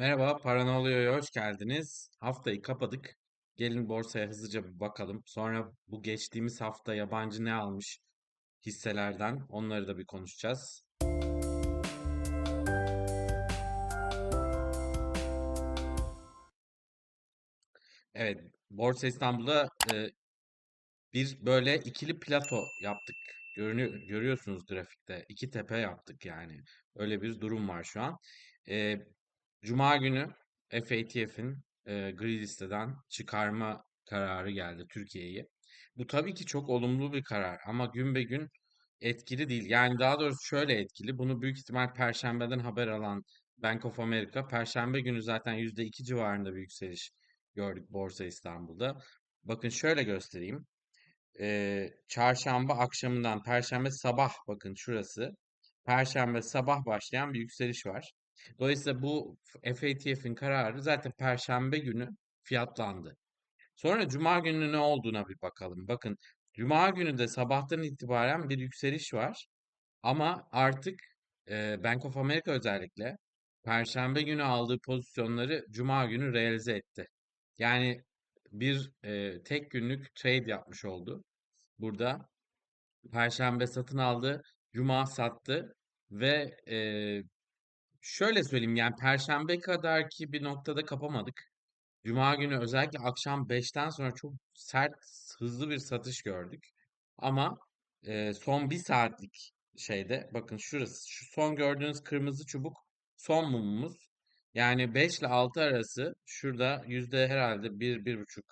Merhaba, Paranolyo'ya hoş geldiniz. Haftayı kapadık. Gelin borsaya hızlıca bir bakalım. Sonra bu geçtiğimiz hafta yabancı ne almış hisselerden onları da bir konuşacağız. Evet, Borsa İstanbul'da e, bir böyle ikili plato yaptık. Görünüyor, görüyorsunuz grafikte. İki tepe yaptık yani. Öyle bir durum var şu an. E, Cuma günü FATF'in e, gri listeden çıkarma kararı geldi Türkiye'yi. Bu tabii ki çok olumlu bir karar ama gün be gün etkili değil. Yani daha doğrusu şöyle etkili. Bunu büyük ihtimal Perşembeden haber alan Bank of America Perşembe günü zaten %2 civarında bir yükseliş gördük Borsa İstanbul'da. Bakın şöyle göstereyim. Ee, çarşamba akşamından Perşembe sabah bakın şurası. Perşembe sabah başlayan bir yükseliş var. Dolayısıyla bu FATF'in kararı zaten Perşembe günü fiyatlandı. Sonra Cuma günü ne olduğuna bir bakalım. Bakın Cuma günü de sabahtan itibaren bir yükseliş var. Ama artık e, Bank of America özellikle Perşembe günü aldığı pozisyonları Cuma günü realize etti. Yani bir e, tek günlük trade yapmış oldu. Burada Perşembe satın aldı, Cuma sattı ve e, şöyle söyleyeyim yani Perşembe kadar ki bir noktada kapamadık. Cuma günü özellikle akşam beşten sonra çok sert, hızlı bir satış gördük. Ama e, son bir saatlik şeyde bakın şurası, şu son gördüğünüz kırmızı çubuk son mumumuz. Yani 5 ile 6 arası şurada yüzde herhalde bir, bir buçuk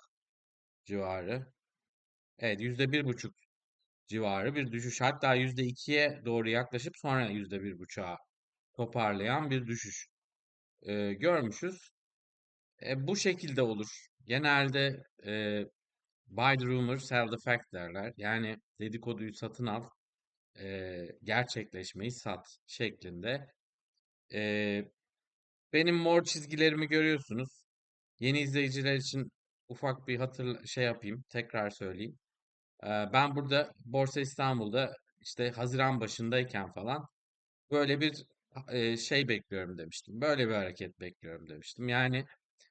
civarı. Evet yüzde bir buçuk civarı bir düşüş. Hatta yüzde ikiye doğru yaklaşıp sonra yüzde bir buçuğa toparlayan bir düşüş e, görmüşüz. E, bu şekilde olur. Genelde e, buy the rumor, sell the fact derler. Yani dedikoduyu satın al, e, gerçekleşmeyi sat şeklinde. E, benim mor çizgilerimi görüyorsunuz. Yeni izleyiciler için ufak bir hatır şey yapayım, tekrar söyleyeyim. E, ben burada Borsa İstanbul'da işte Haziran başındayken falan böyle bir e, şey bekliyorum demiştim. Böyle bir hareket bekliyorum demiştim. Yani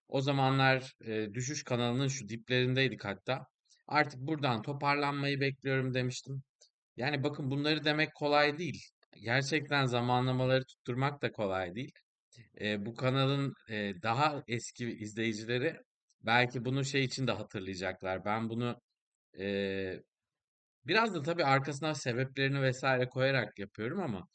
o zamanlar e, düşüş kanalının şu diplerindeydik hatta. Artık buradan toparlanmayı bekliyorum demiştim. Yani bakın bunları demek kolay değil. Gerçekten zamanlamaları tutturmak da kolay değil. E, bu kanalın e, daha eski izleyicileri belki bunu şey için de hatırlayacaklar. Ben bunu e, biraz da tabii arkasına sebeplerini vesaire koyarak yapıyorum ama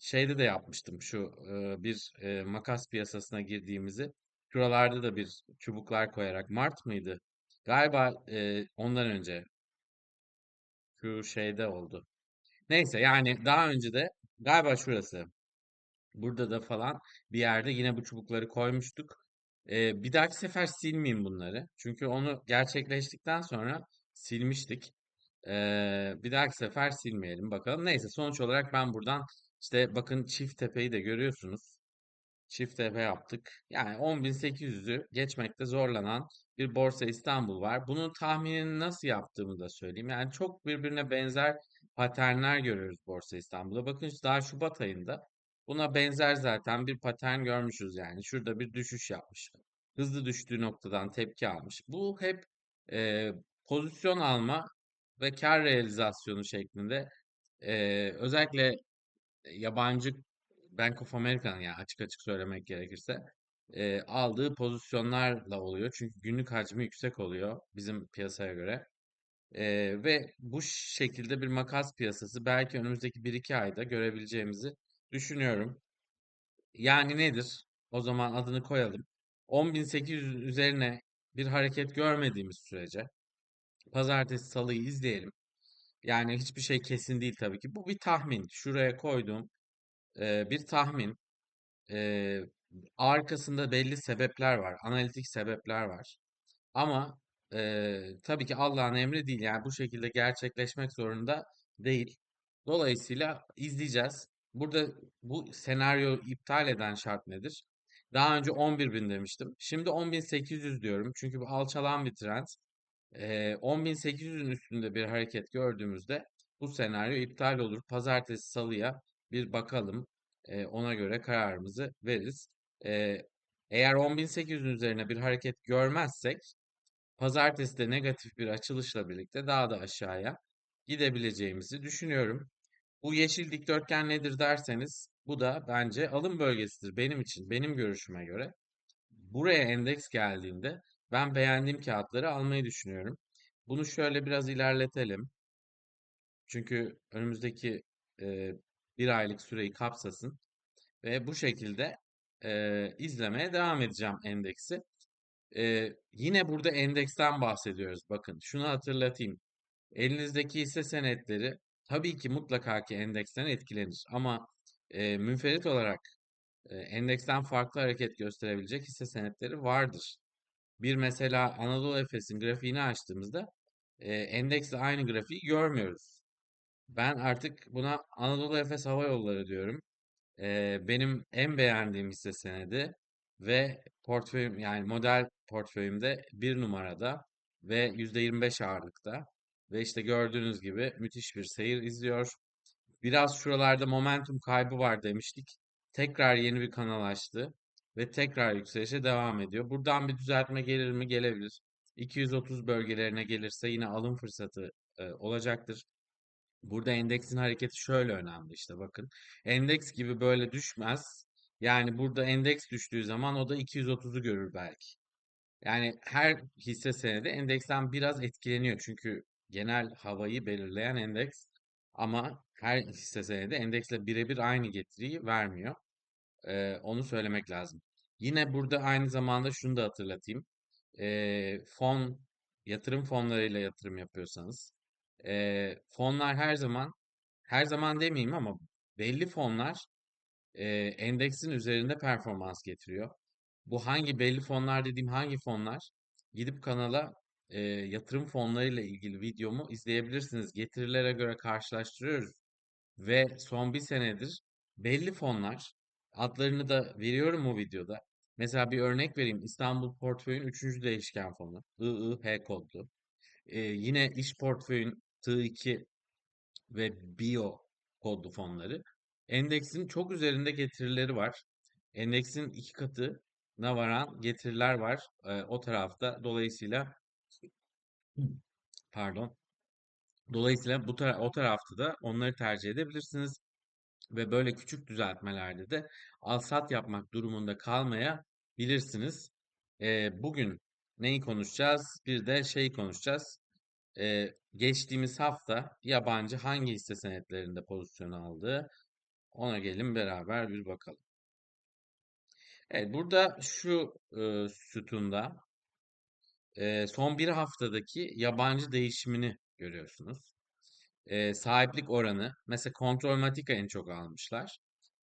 şeyde de yapmıştım şu e, bir e, makas piyasasına girdiğimizi. Şuralarda da bir çubuklar koyarak. Mart mıydı? Galiba e, ondan önce şu şeyde oldu. Neyse yani daha önce de galiba şurası. Burada da falan bir yerde yine bu çubukları koymuştuk. E, bir dahaki sefer silmeyeyim bunları. Çünkü onu gerçekleştikten sonra silmiştik. E, bir dahaki sefer silmeyelim bakalım. Neyse sonuç olarak ben buradan işte bakın çift tepeyi de görüyorsunuz. Çift tepe yaptık. Yani 10.800'ü geçmekte zorlanan bir Borsa İstanbul var. Bunun tahminini nasıl yaptığımı da söyleyeyim. Yani çok birbirine benzer paternler görüyoruz Borsa İstanbul'da. Bakın daha Şubat ayında buna benzer zaten bir patern görmüşüz yani. Şurada bir düşüş yapmış. Hızlı düştüğü noktadan tepki almış. Bu hep e, pozisyon alma ve kar realizasyonu şeklinde e, özellikle yabancı Bank of America'nın yani açık açık söylemek gerekirse e, aldığı pozisyonlarla oluyor. Çünkü günlük hacmi yüksek oluyor bizim piyasaya göre. E, ve bu şekilde bir makas piyasası belki önümüzdeki bir iki ayda görebileceğimizi düşünüyorum. Yani nedir? O zaman adını koyalım. 10.800 üzerine bir hareket görmediğimiz sürece pazartesi salıyı izleyelim. Yani hiçbir şey kesin değil tabii ki. Bu bir tahmin. Şuraya koyduğum e, bir tahmin. E, arkasında belli sebepler var. Analitik sebepler var. Ama e, tabii ki Allah'ın emri değil. Yani bu şekilde gerçekleşmek zorunda değil. Dolayısıyla izleyeceğiz. Burada bu senaryo iptal eden şart nedir? Daha önce 11.000 demiştim. Şimdi 10.800 diyorum. Çünkü bu alçalan bir trend. E, 10.800'ün üstünde bir hareket gördüğümüzde bu senaryo iptal olur. Pazartesi, salıya bir bakalım. E, ona göre kararımızı veririz. E, Eğer 10.800'ün üzerine bir hareket görmezsek pazartesi de negatif bir açılışla birlikte daha da aşağıya gidebileceğimizi düşünüyorum. Bu yeşil dikdörtgen nedir derseniz bu da bence alım bölgesidir benim için, benim görüşüme göre. Buraya endeks geldiğinde ben beğendiğim kağıtları almayı düşünüyorum. Bunu şöyle biraz ilerletelim. Çünkü önümüzdeki e, bir aylık süreyi kapsasın ve bu şekilde e, izlemeye devam edeceğim endeksi. E, yine burada endeksten bahsediyoruz. Bakın şunu hatırlatayım. Elinizdeki hisse senetleri tabii ki mutlaka ki endeksten etkilenir ama e, münferit olarak e, endeksten farklı hareket gösterebilecek hisse senetleri vardır. Bir mesela Anadolu Efes'in grafiğini açtığımızda e, endeksle aynı grafiği görmüyoruz. Ben artık buna Anadolu Efes Hava Yolları diyorum. E, benim en beğendiğim hisse senedi ve portföyüm yani model portföyümde bir numarada ve %25 ağırlıkta. Ve işte gördüğünüz gibi müthiş bir seyir izliyor. Biraz şuralarda momentum kaybı var demiştik. Tekrar yeni bir kanal açtı ve tekrar yükselişe devam ediyor. Buradan bir düzeltme gelir mi? Gelebilir. 230 bölgelerine gelirse yine alım fırsatı e, olacaktır. Burada endeksin hareketi şöyle önemli işte bakın. Endeks gibi böyle düşmez. Yani burada endeks düştüğü zaman o da 230'u görür belki. Yani her hisse senedi endeksten biraz etkileniyor. Çünkü genel havayı belirleyen endeks ama her hisse senedi endeksle birebir aynı getiriyi vermiyor. Ee, onu söylemek lazım. Yine burada aynı zamanda şunu da hatırlatayım. Ee, fon, yatırım fonlarıyla yatırım yapıyorsanız ee, fonlar her zaman, her zaman demeyeyim ama belli fonlar e, endeksin üzerinde performans getiriyor. Bu hangi belli fonlar dediğim hangi fonlar? Gidip kanala e, yatırım fonlarıyla ilgili videomu izleyebilirsiniz. Getirilere göre karşılaştırıyoruz. Ve son bir senedir belli fonlar, adlarını da veriyorum bu videoda. Mesela bir örnek vereyim. İstanbul Portföy'ün 3. değişken fonu. IIH kodlu. E, yine iş portföyün T2 ve Bio kodlu fonları. Endeksin çok üzerinde getirileri var. Endeksin iki katına varan getiriler var e, o tarafta. Dolayısıyla pardon. Dolayısıyla bu tara o tarafta da onları tercih edebilirsiniz ve böyle küçük düzeltmelerde de al-sat yapmak durumunda kalmayabilirsiniz. E, bugün neyi konuşacağız? Bir de şeyi konuşacağız. E, geçtiğimiz hafta yabancı hangi hisse senetlerinde pozisyon aldı? Ona gelin beraber bir bakalım. Evet, burada şu e, sütunda e, son bir haftadaki yabancı değişimini görüyorsunuz. E, sahiplik oranı mesela Kontrolmatika en çok almışlar.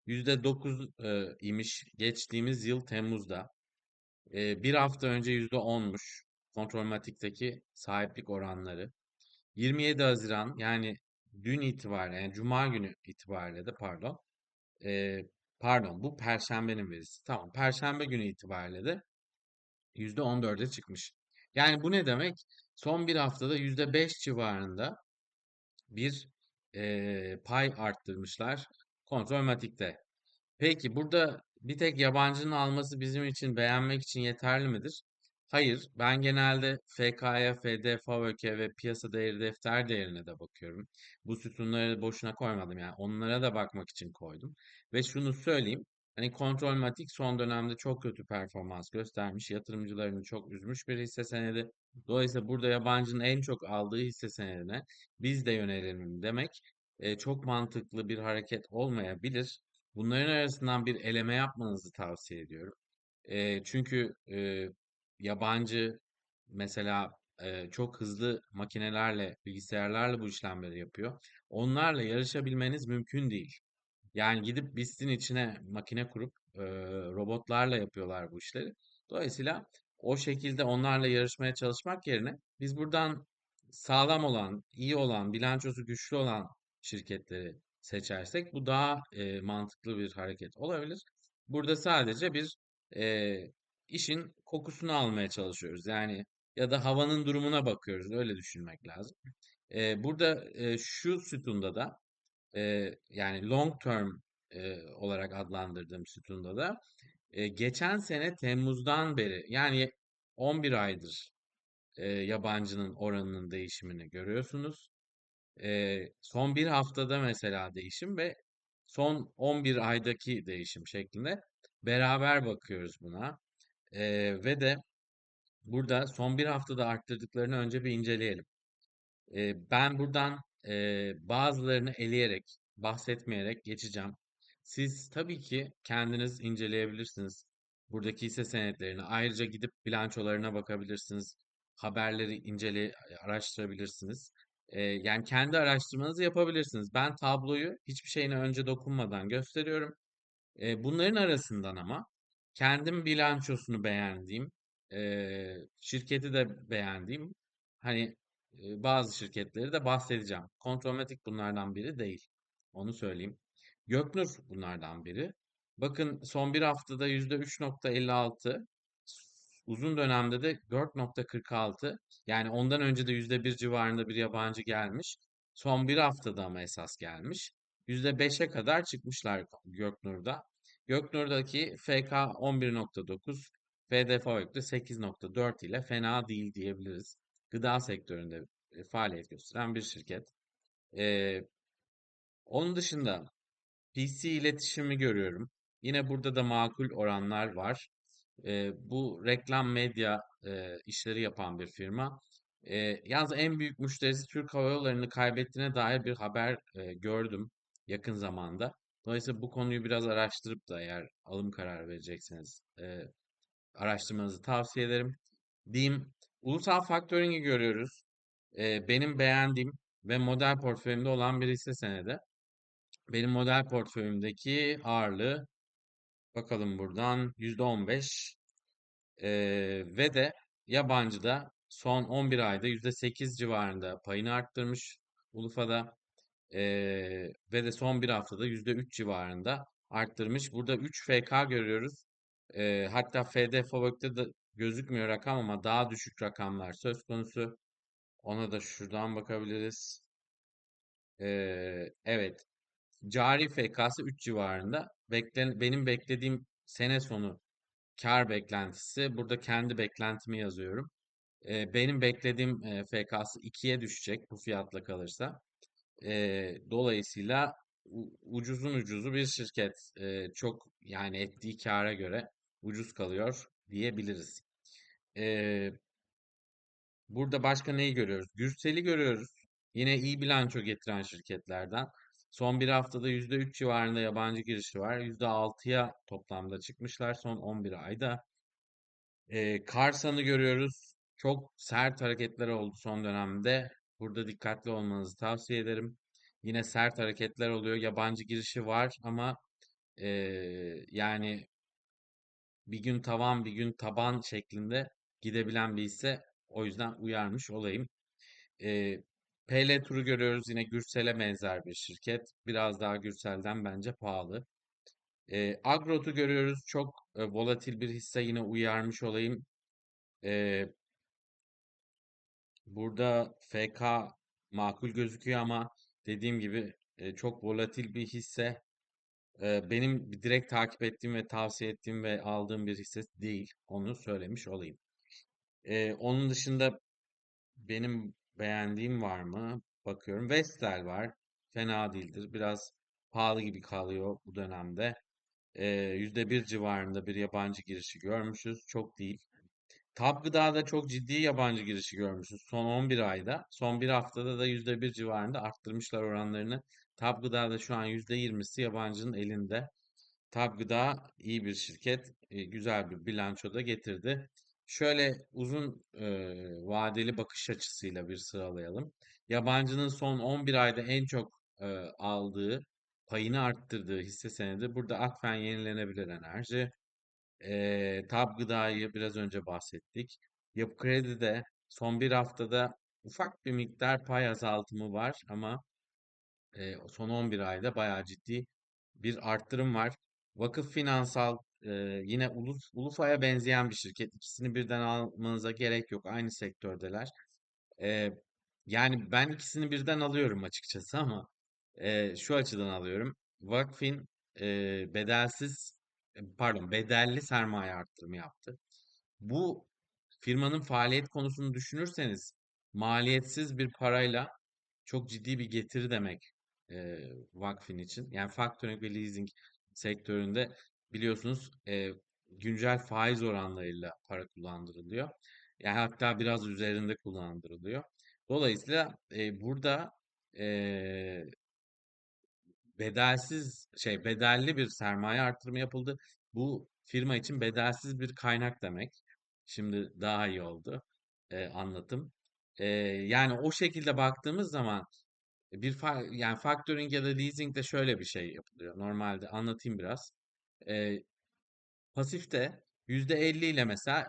%9 e, imiş geçtiğimiz yıl Temmuz'da. E, bir hafta önce %10'muş Kontrolmatik'teki sahiplik oranları. 27 Haziran yani dün itibariyle yani Cuma günü itibariyle de pardon e, pardon bu Perşembenin verisi. Tamam Perşembe günü itibariyle de %14'e çıkmış. Yani bu ne demek? Son bir haftada %5 civarında bir e, pay arttırmışlar Kontrolmatik'te. Peki burada bir tek yabancının alması bizim için beğenmek için yeterli midir? Hayır, ben genelde FK'ya, FD, FAVÖK ve piyasa değeri defter değerine de bakıyorum. Bu sütunları boşuna koymadım yani onlara da bakmak için koydum. Ve şunu söyleyeyim, hani Kontrolmatik son dönemde çok kötü performans göstermiş, yatırımcılarını çok üzmüş bir hisse senedi. Dolayısıyla burada yabancının en çok aldığı hisse senedine biz de yönelelim demek e, çok mantıklı bir hareket olmayabilir. Bunların arasından bir eleme yapmanızı tavsiye ediyorum. E, çünkü e, yabancı mesela e, çok hızlı makinelerle, bilgisayarlarla bu işlemleri yapıyor. Onlarla yarışabilmeniz mümkün değil. Yani gidip BIST'in içine makine kurup e, robotlarla yapıyorlar bu işleri. Dolayısıyla o şekilde onlarla yarışmaya çalışmak yerine biz buradan sağlam olan, iyi olan, bilançosu güçlü olan şirketleri seçersek bu daha e, mantıklı bir hareket olabilir. Burada sadece bir e, işin kokusunu almaya çalışıyoruz. Yani ya da havanın durumuna bakıyoruz. Öyle düşünmek lazım. E, burada e, şu sütunda da e, yani long term e, olarak adlandırdığım sütunda da E, geçen sene Temmuz'dan beri yani 11 aydır e, yabancının oranının değişimini görüyorsunuz. E, son bir haftada mesela değişim ve son 11 aydaki değişim şeklinde beraber bakıyoruz buna. E, ve de burada son bir haftada arttırdıklarını önce bir inceleyelim. E, ben buradan e, bazılarını eleyerek, bahsetmeyerek geçeceğim. Siz tabii ki kendiniz inceleyebilirsiniz. Buradaki hisse senetlerini. Ayrıca gidip bilançolarına bakabilirsiniz. Haberleri incele, araştırabilirsiniz. E, yani kendi araştırmanızı yapabilirsiniz. Ben tabloyu hiçbir şeyine önce dokunmadan gösteriyorum. E, bunların arasından ama kendim bilançosunu beğendiğim, e, şirketi de beğendiğim, hani bazı şirketleri de bahsedeceğim. Kontrolmatik bunlardan biri değil. Onu söyleyeyim. Göknur bunlardan biri. Bakın son bir haftada %3.56, uzun dönemde de 4.46. Yani ondan önce de %1 civarında bir yabancı gelmiş. Son bir haftada ama esas gelmiş. %5'e kadar çıkmışlar Göknur'da. Göknur'daki FK 11.9, FDF 8.4 ile fena değil diyebiliriz. Gıda sektöründe e, faaliyet gösteren bir şirket. Ee, onun dışında PC iletişimi görüyorum. Yine burada da makul oranlar var. Ee, bu reklam medya e, işleri yapan bir firma. Ee, yalnız en büyük müşterisi Türk Hava Yolları'nı kaybettiğine dair bir haber e, gördüm yakın zamanda. Dolayısıyla bu konuyu biraz araştırıp da eğer alım kararı verecekseniz e, araştırmanızı tavsiye ederim. Diyeyim, ulusal faktörünü görüyoruz. E, benim beğendiğim ve model portföyümde olan bir hisse senedi. Benim model portföyümdeki ağırlığı bakalım buradan %15 e, ve de yabancıda son 11 ayda %8 civarında payını arttırmış Ulufa'da e, ve de son bir haftada %3 civarında arttırmış. Burada 3 FK görüyoruz. E, hatta FD Fabök'te de gözükmüyor rakam ama daha düşük rakamlar söz konusu. Ona da şuradan bakabiliriz. E, evet. Cari FK'sı 3 civarında. Beklen benim beklediğim sene sonu kar beklentisi. Burada kendi beklentimi yazıyorum. E, benim beklediğim e, FK'sı 2'ye düşecek bu fiyatla kalırsa. E, dolayısıyla ucuzun ucuzu bir şirket. E, çok yani ettiği kâra göre ucuz kalıyor diyebiliriz. E, burada başka neyi görüyoruz? Gürsel'i görüyoruz. Yine iyi bilanço getiren şirketlerden. Son bir haftada %3 civarında yabancı girişi var. %6'ya toplamda çıkmışlar son 11 ayda. E, Karsan'ı görüyoruz. Çok sert hareketler oldu son dönemde. Burada dikkatli olmanızı tavsiye ederim. Yine sert hareketler oluyor. Yabancı girişi var ama e, yani bir gün tavan bir gün taban şeklinde gidebilen bir hisse. O yüzden uyarmış olayım. E, PL Tur'u görüyoruz. Yine Gürsel'e benzer bir şirket. Biraz daha Gürsel'den bence pahalı. E, Agrot'u görüyoruz. Çok e, volatil bir hisse. Yine uyarmış olayım. E, Burada FK makul gözüküyor ama dediğim gibi e, çok volatil bir hisse. Benim direkt takip ettiğim ve tavsiye ettiğim ve aldığım bir hisse değil. Onu söylemiş olayım. E, onun dışında benim beğendiğim var mı? Bakıyorum. Vestel var. Fena değildir. Biraz pahalı gibi kalıyor bu dönemde. E, %1 civarında bir yabancı girişi görmüşüz. Çok değil. Tab Gıda'da çok ciddi yabancı girişi görmüşüz son 11 ayda. Son bir haftada da %1 civarında arttırmışlar oranlarını. Tab Gıda'da şu an %20'si yabancının elinde. Tab Gıda iyi bir şirket. e, güzel bir bilanço da getirdi. Şöyle uzun e, vadeli bakış açısıyla bir sıralayalım. Yabancının son 11 ayda en çok e, aldığı, payını arttırdığı hisse senedi. Burada Akfen Yenilenebilir Enerji, ee, Tab Gıda'yı biraz önce bahsettik. Yapı Kredi'de son bir haftada ufak bir miktar pay azaltımı var ama e, son 11 ayda bayağı ciddi bir arttırım var. Vakıf Finansal e, yine Ulus, Ulufa'ya benzeyen bir şirket. İkisini birden almanıza gerek yok. Aynı sektördeler. E, yani ben ikisini birden alıyorum açıkçası ama e, şu açıdan alıyorum. Vakfin e, bedelsiz pardon bedelli sermaye arttırımı yaptı. Bu firmanın faaliyet konusunu düşünürseniz maliyetsiz bir parayla çok ciddi bir getiri demek e, Vakfin için. Yani factoring ve leasing sektöründe biliyorsunuz e, güncel faiz oranlarıyla para kullandırılıyor. Yani hatta biraz üzerinde kullandırılıyor. Dolayısıyla e, burada e, bedelsiz şey bedelli bir sermaye artırımı yapıldı. Bu firma için bedelsiz bir kaynak demek. Şimdi daha iyi oldu e, anlatım. E, yani o şekilde baktığımız zaman bir fa- yani factoring ya da leasing de şöyle bir şey yapılıyor. Normalde anlatayım biraz. E, pasifte %50 ile mesela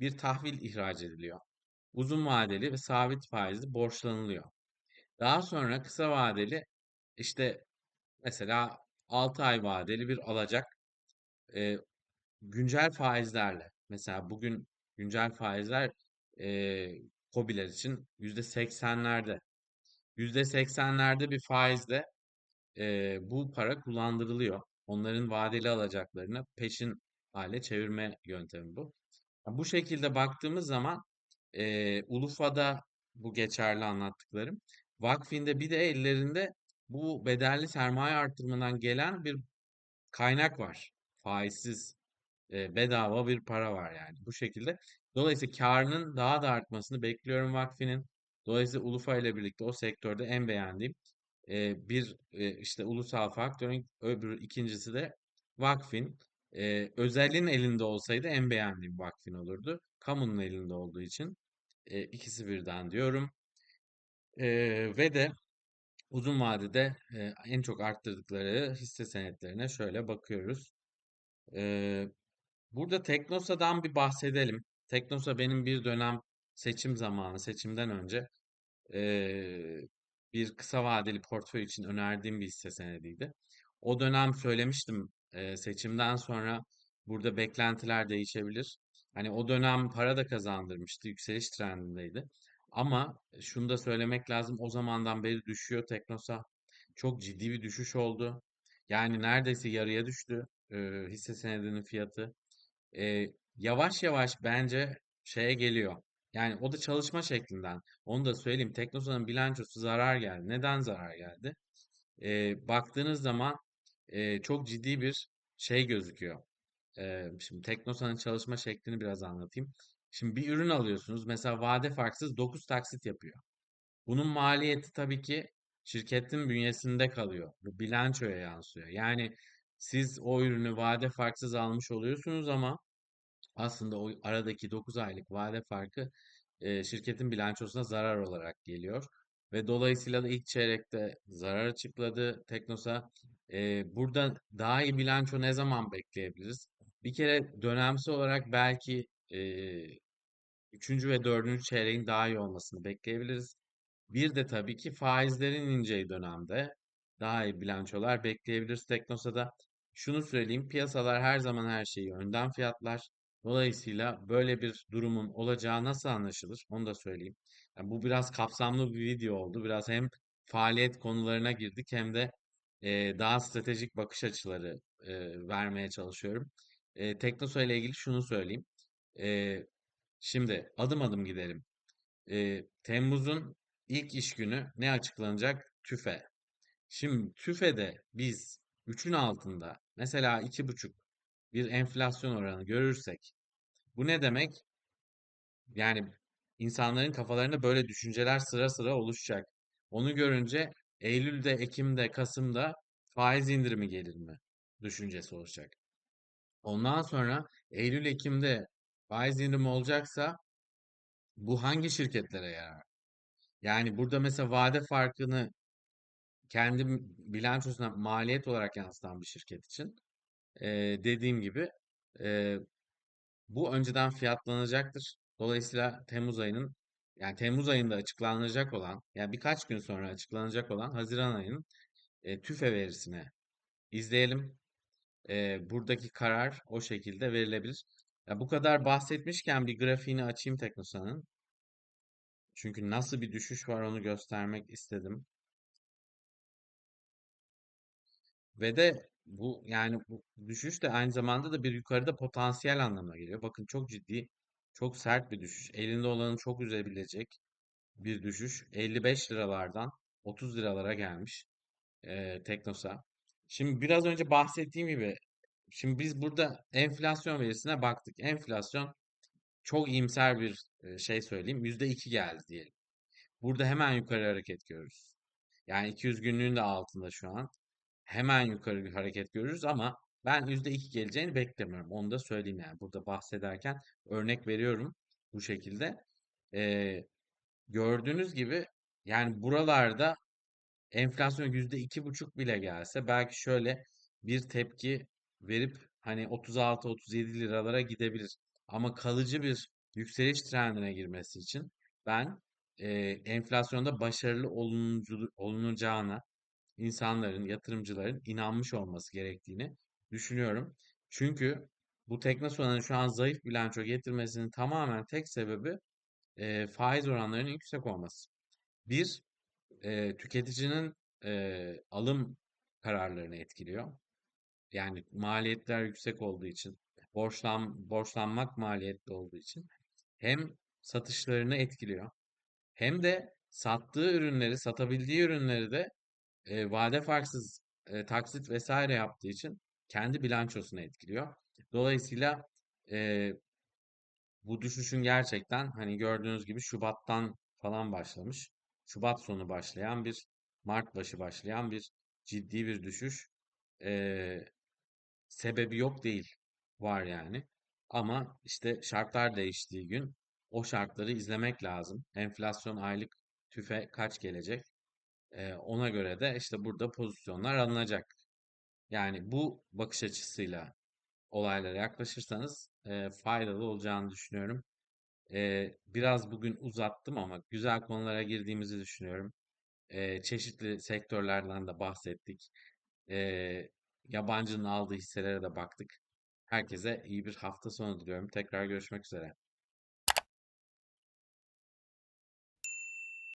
bir tahvil ihraç ediliyor. Uzun vadeli ve sabit faizli borçlanılıyor. Daha sonra kısa vadeli işte Mesela 6 ay vadeli bir alacak e, güncel faizlerle. Mesela bugün güncel faizler e, KOBİ'ler için %80'lerde. %80'lerde bir faizle e, bu para kullandırılıyor. Onların vadeli alacaklarını peşin hale çevirme yöntemi bu. Bu şekilde baktığımız zaman e, Ulufa'da bu geçerli anlattıklarım. Vakfinde bir de ellerinde bu bedelli sermaye artırımından gelen bir kaynak var. Faizsiz, e, bedava bir para var yani bu şekilde. Dolayısıyla karının daha da artmasını bekliyorum Vakfi'nin. Dolayısıyla Ulufa ile birlikte o sektörde en beğendiğim e, bir e, işte ulusal faktörün öbür ikincisi de Vakfin. E, özelin elinde olsaydı en beğendiğim Vakfin olurdu. Kamunun elinde olduğu için e, ikisi birden diyorum. E, ve de uzun vadede e, en çok arttırdıkları hisse senetlerine şöyle bakıyoruz. E, burada Teknosa'dan bir bahsedelim. Teknosa benim bir dönem seçim zamanı, seçimden önce eee, bir kısa vadeli portföy için önerdiğim bir hisse senediydi. O dönem söylemiştim eee, seçimden sonra burada beklentiler değişebilir. Hani o dönem para da kazandırmıştı, yükseliş trendindeydi. Ama şunu da söylemek lazım, o zamandan beri düşüyor Teknosa. Çok ciddi bir düşüş oldu. Yani neredeyse yarıya düştü eee, hisse senedinin fiyatı. Eee, yavaş yavaş bence şeye geliyor. Yani o da çalışma şeklinden. Onu da söyleyeyim. Teknosa'nın bilançosu zarar geldi. Neden zarar geldi? Ee, baktığınız zaman e, çok ciddi bir şey gözüküyor. Ee, şimdi Teknosa'nın çalışma şeklini biraz anlatayım. Şimdi bir ürün alıyorsunuz. Mesela vade farksız 9 taksit yapıyor. Bunun maliyeti tabii ki şirketin bünyesinde kalıyor. Bu bilançoya yansıyor. Yani siz o ürünü vade farksız almış oluyorsunuz ama aslında o aradaki 9 aylık vade farkı şirketin bilançosuna zarar olarak geliyor. Ve dolayısıyla da ilk çeyrekte zarar açıkladı Teknosa. Burada daha iyi bilanço ne zaman bekleyebiliriz? Bir kere dönemsel olarak belki e, üçüncü ve dördüncü çeyreğin daha iyi olmasını bekleyebiliriz. Bir de tabii ki faizlerin ineceği dönemde daha iyi bilançolar bekleyebiliriz Teknosa'da. Şunu söyleyeyim, piyasalar her zaman her şeyi önden fiyatlar. Dolayısıyla böyle bir durumun olacağı nasıl anlaşılır? Onu da söyleyeyim. Yani bu biraz kapsamlı bir video oldu. Biraz hem faaliyet konularına girdik hem de e, daha stratejik bakış açıları e, vermeye çalışıyorum. E, Teknosa ile ilgili şunu söyleyeyim. E, şimdi adım adım gidelim. E, Temmuz'un ilk iş günü ne açıklanacak? TÜFE. Şimdi TÜFE'de biz 3'ün altında mesela iki buçuk bir enflasyon oranı görürsek bu ne demek? Yani insanların kafalarında böyle düşünceler sıra sıra oluşacak. Onu görünce Eylül'de, Ekim'de, Kasım'da faiz indirimi gelir mi? Düşüncesi olacak. Ondan sonra Eylül, Ekim'de faiz indirimi olacaksa bu hangi şirketlere yarar? Yani burada mesela vade farkını kendi bilançosuna maliyet olarak yansıtan bir şirket için e, dediğim gibi e, bu önceden fiyatlanacaktır. Dolayısıyla Temmuz ayının yani Temmuz ayında açıklanacak olan yani birkaç gün sonra açıklanacak olan Haziran ayının e, TÜFE verisine izleyelim. E, buradaki karar o şekilde verilebilir. Ya bu kadar bahsetmişken bir grafiğini açayım Teknosa'nın. Çünkü nasıl bir düşüş var onu göstermek istedim. Ve de Bu yani bu düşüş de aynı zamanda da bir yukarıda potansiyel anlamına geliyor. Bakın çok ciddi, çok sert bir düşüş. Elinde olanı çok üzebilecek bir düşüş. 55 liralardan 30 liralara gelmiş e, Teknosa. Şimdi biraz önce bahsettiğim gibi şimdi biz burada enflasyon verisine baktık. Enflasyon çok iyimser bir şey söyleyeyim. %2 geldi diyelim. Burada hemen yukarı hareket görürüz. Yani 200 günlüğün de altında şu an. Hemen yukarı bir hareket görürüz ama ben %2 geleceğini beklemiyorum. Onu da söyleyeyim yani. Burada bahsederken örnek veriyorum bu şekilde. Ee, gördüğünüz gibi yani buralarda enflasyon yüzde iki buçuk bile gelse belki şöyle bir tepki verip hani 36-37 liralara gidebilir. Ama kalıcı bir yükseliş trendine girmesi için ben e, enflasyonda başarılı olunacağına insanların, yatırımcıların inanmış olması gerektiğini düşünüyorum. Çünkü bu Teknosa'nın şu an zayıf bilanço getirmesinin tamamen tek sebebi e, faiz oranlarının yüksek olması. Bir, e, tüketicinin e, alım kararlarını etkiliyor. Yani maliyetler yüksek olduğu için, borçlan, borçlanmak maliyetli olduğu için hem satışlarını etkiliyor hem de sattığı ürünleri, satabildiği ürünleri de e, vade farksız e, taksit vesaire yaptığı için kendi bilançosunu etkiliyor. Dolayısıyla e, bu düşüşün gerçekten hani gördüğünüz gibi Şubat'tan falan başlamış. Şubat sonu başlayan bir Mart başı başlayan bir ciddi bir düşüş. E, sebebi yok değil. Var yani. Ama işte şartlar değiştiği gün o şartları izlemek lazım. Enflasyon aylık tüfe kaç gelecek? Ee, ona göre de işte burada pozisyonlar alınacak. Yani bu bakış açısıyla olaylara yaklaşırsanız e, faydalı olacağını düşünüyorum. E, biraz bugün uzattım ama güzel konulara girdiğimizi düşünüyorum. E, çeşitli sektörlerden de bahsettik. E, yabancının aldığı hisselere de baktık. Herkese iyi bir hafta sonu diliyorum. Tekrar görüşmek üzere.